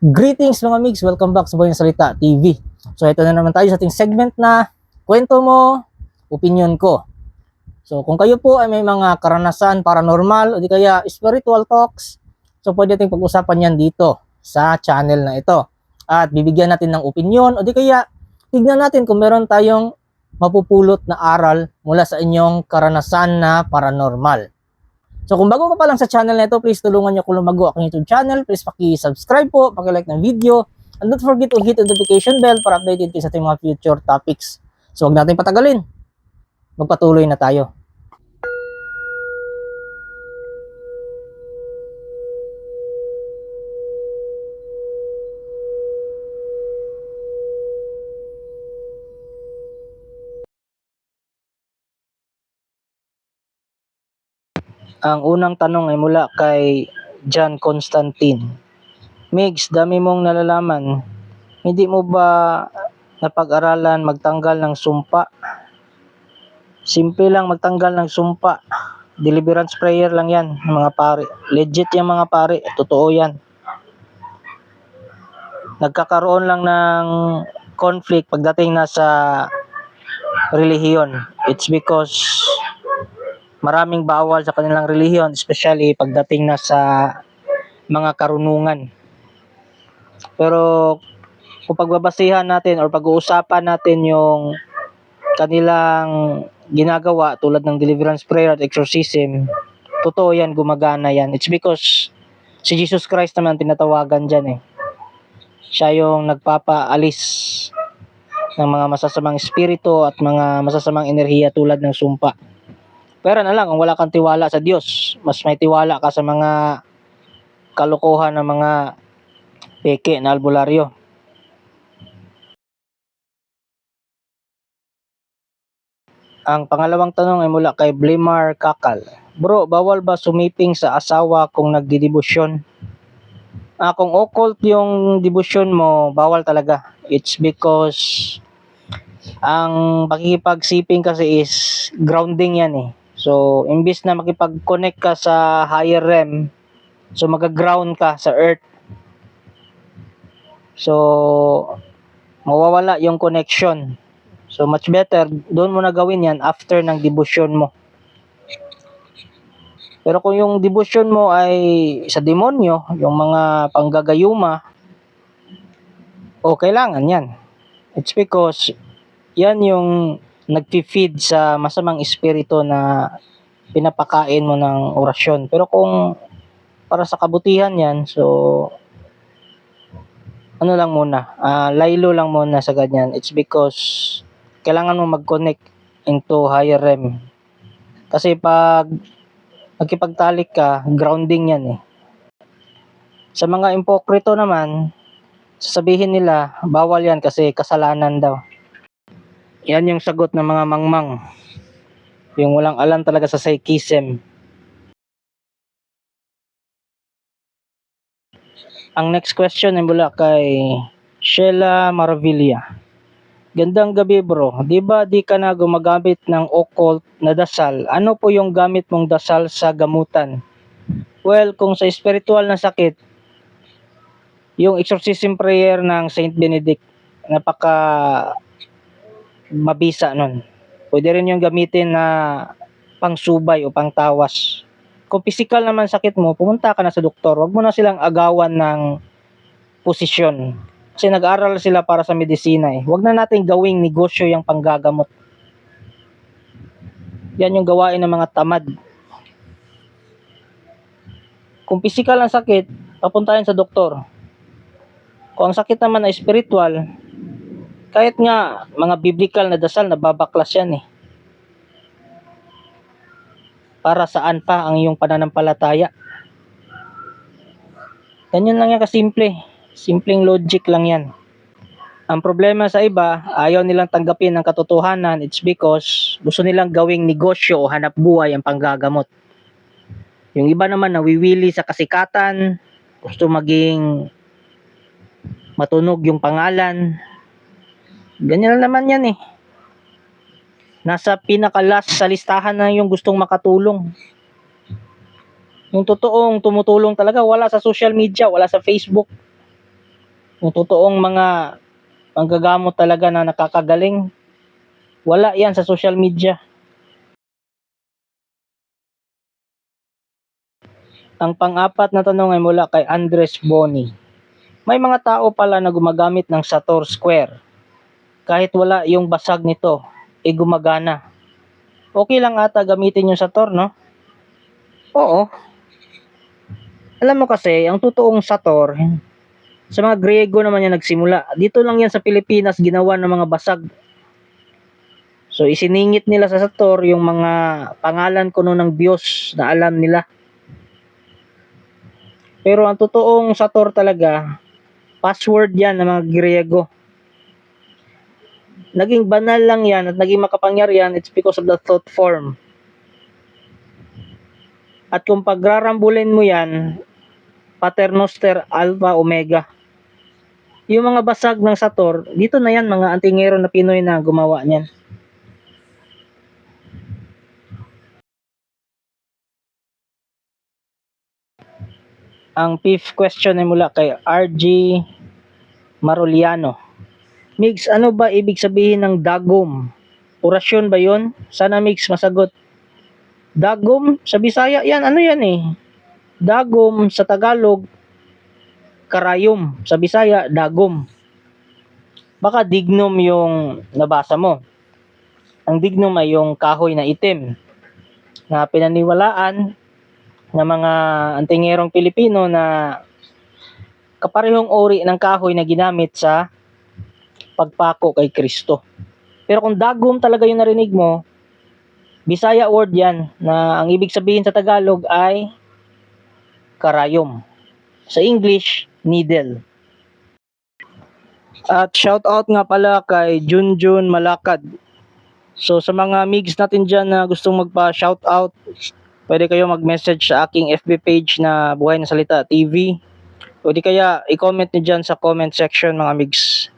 Greetings mga migs, welcome back sa Boyang Salita TV. So ito na naman tayo sa ating segment na kwento mo, opinion ko. So kung kayo po ay may mga karanasan paranormal o di kaya spiritual talks, so pwede nating pag-usapan yan dito sa channel na ito. At bibigyan natin ng opinion o di kaya tignan natin kung meron tayong mapupulot na aral mula sa inyong karanasan na paranormal. So kung bago ka pa lang sa channel na ito, please tulungan niyo ako lumago aking YouTube channel. Please paki-subscribe po, paki-like ng video. And don't forget to hit the notification bell para updated kayo sa ating mga future topics. So huwag natin patagalin. Magpatuloy na tayo. Ang unang tanong ay mula kay John Constantine. Migs, dami mong nalalaman. Hindi mo ba napag-aralan magtanggal ng sumpa? Simple lang magtanggal ng sumpa. Deliverance prayer lang yan, mga pare. Legit yung mga pare. Totoo yan. Nagkakaroon lang ng conflict pagdating na sa relihiyon. It's because maraming bawal sa kanilang relihiyon, especially pagdating na sa mga karunungan. Pero kung pagbabasihan natin or pag-uusapan natin yung kanilang ginagawa tulad ng deliverance prayer at exorcism, totoo yan, gumagana yan. It's because si Jesus Christ naman tinatawagan dyan eh. Siya yung nagpapaalis ng mga masasamang espiritu at mga masasamang enerhiya tulad ng sumpa. Pero na lang, kung wala kang tiwala sa Diyos, mas may tiwala ka sa mga kalokohan ng mga peke na albularyo. Ang pangalawang tanong ay mula kay Blimar Kakal. Bro, bawal ba sumiping sa asawa kung nagdidibusyon? Ah, kung occult yung debosyon mo, bawal talaga. It's because ang pakikipagsiping kasi is grounding yan eh. So, imbis na makipag-connect ka sa higher realm, so mag-ground ka sa earth. So, mawawala yung connection. So, much better, doon mo na gawin yan after ng devotion mo. Pero kung yung devotion mo ay sa demonyo, yung mga panggagayuma, o kailangan yan. It's because yan yung nagpi-feed sa masamang espiritu na pinapakain mo ng orasyon. Pero kung para sa kabutihan yan, so ano lang muna, ah, laylo lang muna sa ganyan. It's because kailangan mo mag-connect into higher realm. Kasi pag magkipagtalik ka, grounding yan eh. Sa mga impokrito naman, sasabihin nila, bawal yan kasi kasalanan daw. Yan yung sagot ng mga mangmang. Yung walang alam talaga sa psychism. Ang next question ay mula kay Sheila Maravilla. Gandang gabi bro. Di ba di ka na gumagamit ng occult na dasal? Ano po yung gamit mong dasal sa gamutan? Well, kung sa spiritual na sakit, yung exorcism prayer ng Saint Benedict, napaka mabisa nun. Pwede rin yung gamitin na pangsubay o pangtawas. Kung physical naman sakit mo, pumunta ka na sa doktor. Huwag mo na silang agawan ng posisyon. Kasi nag-aral sila para sa medisina eh. Huwag na natin gawing negosyo yung panggagamot. Yan yung gawain ng mga tamad. Kung physical ang sakit, papuntahin sa doktor. Kung ang sakit naman ay spiritual, kahit nga mga biblical na dasal, nababaklas yan eh. Para saan pa ang iyong pananampalataya? Ganyan lang yan kasimple. Simpleng logic lang yan. Ang problema sa iba, ayaw nilang tanggapin ang katotohanan. It's because gusto nilang gawing negosyo o hanap buhay ang panggagamot. Yung iba naman nawiwili sa kasikatan, gusto maging matunog yung pangalan, Ganyan naman yan eh. Nasa pinakalas sa listahan na yung gustong makatulong. Yung totoong tumutulong talaga, wala sa social media, wala sa Facebook. Yung totoong mga manggagamot talaga na nakakagaling, wala yan sa social media. Ang pang-apat na tanong ay mula kay Andres Boni. May mga tao pala na gumagamit ng Sator Square. Kahit wala yung basag nito, e gumagana. Okay lang ata gamitin yung Sator, no? Oo. Alam mo kasi, ang totoong Sator, sa mga Griego naman yan nagsimula. Dito lang yan sa Pilipinas ginawa ng mga basag. So isiningit nila sa Sator yung mga pangalan kuno ng Diyos na alam nila. Pero ang totoong Sator talaga, password yan ng mga Griego. Naging banal lang yan at naging makapangyarihan, it's because of the thought form. At kung pagrarambulin mo yan, Paternoster Alpha Omega. Yung mga basag ng Sator, dito na yan mga antingero na Pinoy na gumawa niyan. Ang fifth question ay mula kay RG Maruliano. Mix, ano ba ibig sabihin ng dagom? Orasyon ba yon? Sana Mix masagot. Dagom, sa Bisaya yan, ano yan eh? Dagom sa Tagalog, karayom. Sa Bisaya, dagom. Baka dignum yung nabasa mo. Ang dignum ay yung kahoy na itim na pinaniwalaan ng mga antingerong Pilipino na kaparehong uri ng kahoy na ginamit sa pagpako kay Kristo. Pero kung dagom talaga yung narinig mo, Bisaya word yan na ang ibig sabihin sa Tagalog ay karayom. Sa English, needle. At shout out nga pala kay Junjun Malakad. So sa mga migs natin dyan na gustong magpa shout out, pwede kayo mag-message sa aking FB page na Buhay na Salita TV. Pwede kaya i-comment nyo dyan sa comment section mga migs.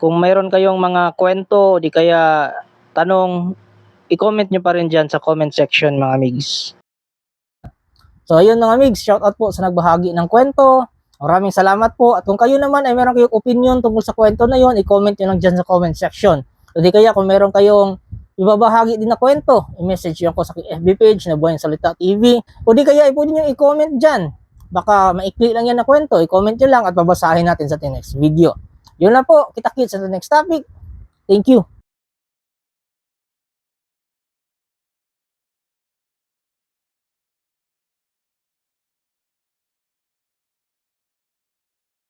Kung mayroon kayong mga kwento, di kaya tanong, i-comment nyo pa rin dyan sa comment section mga migs. So ayun mga migs, shout out po sa nagbahagi ng kwento. Maraming salamat po. At kung kayo naman ay meron kayong opinion tungkol sa kwento na yon, i-comment nyo lang dyan sa comment section. O di kaya kung meron kayong ibabahagi din na kwento, i-message nyo ko sa FB page na Buhay Salita TV. O di kaya pwede nyo i-comment dyan. Baka maikli lang yan na kwento. I-comment nyo lang at babasahin natin sa next video. Yun lang po. Kita-kits sa next topic. Thank you.